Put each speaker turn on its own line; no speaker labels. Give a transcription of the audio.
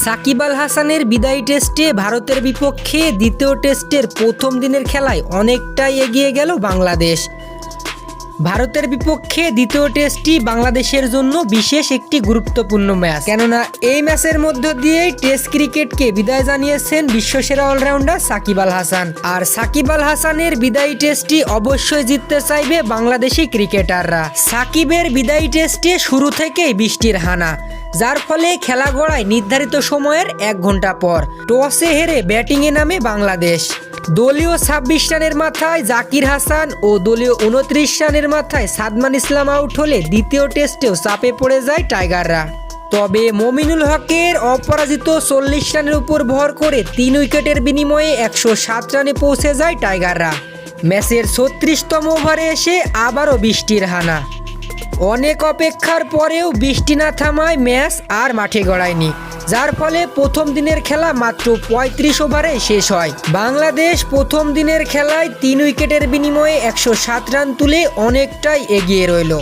সাকিব আল হাসানের বিদায়ী টেস্টে ভারতের বিপক্ষে দ্বিতীয় টেস্টের প্রথম দিনের খেলায় অনেকটাই এগিয়ে গেল বাংলাদেশ। ভারতের বিপক্ষে দ্বিতীয় টেস্টটি বাংলাদেশের জন্য বিশেষ একটি গুরুত্বপূর্ণ ম্যাচ। কেননা এই ম্যাচের মধ্য দিয়েই টেস্ট ক্রিকেটকে বিদায় জানিয়েছেন বিশ্বসেরা অলরাউন্ডার সাকিব আল হাসান। আর সাকিব আল হাসানের বিদায়ী টেস্টটি অবশ্যই জিততে চাইবে বাংলাদেশি ক্রিকেটাররা। সাকিবের বিদায়ী টেস্টে শুরু থেকেই বৃষ্টির হানা। যার ফলে খেলা গড়ায় নির্ধারিত সময়ের এক ঘণ্টা পর টসে হেরে ব্যাটিংয়ে নামে বাংলাদেশ। দলীয় ছাব্বিশ রানের মাথায় জাকির হাসান ও দলীয় উনত্রিশ রানের মাথায় সাদমান ইসলাম আউট হলে দ্বিতীয় টেস্টেও চাপে পড়ে যায় টাইগাররা। তবে মমিনুল হকের অপরাজিত চল্লিশ রানের উপর ভর করে তিন উইকেটের বিনিময়ে একশো সাত রানে পৌঁছে যায় টাইগাররা। ম্যাচের ছত্রিশতম ওভারে এসে আবারও বৃষ্টির হানা। অনেক অপেক্ষার পরেও বৃষ্টি না থামায় ম্যাচ আর মাঠে গড়ায়নি। যার ফলে প্রথম দিনের খেলা মাত্র পঁয়ত্রিশ ওভারে শেষ হয়। বাংলাদেশ প্রথম দিনের খেলায় তিন উইকেটের বিনিময়ে একশো সাত রান তুলে অনেকটাই এগিয়ে রইল।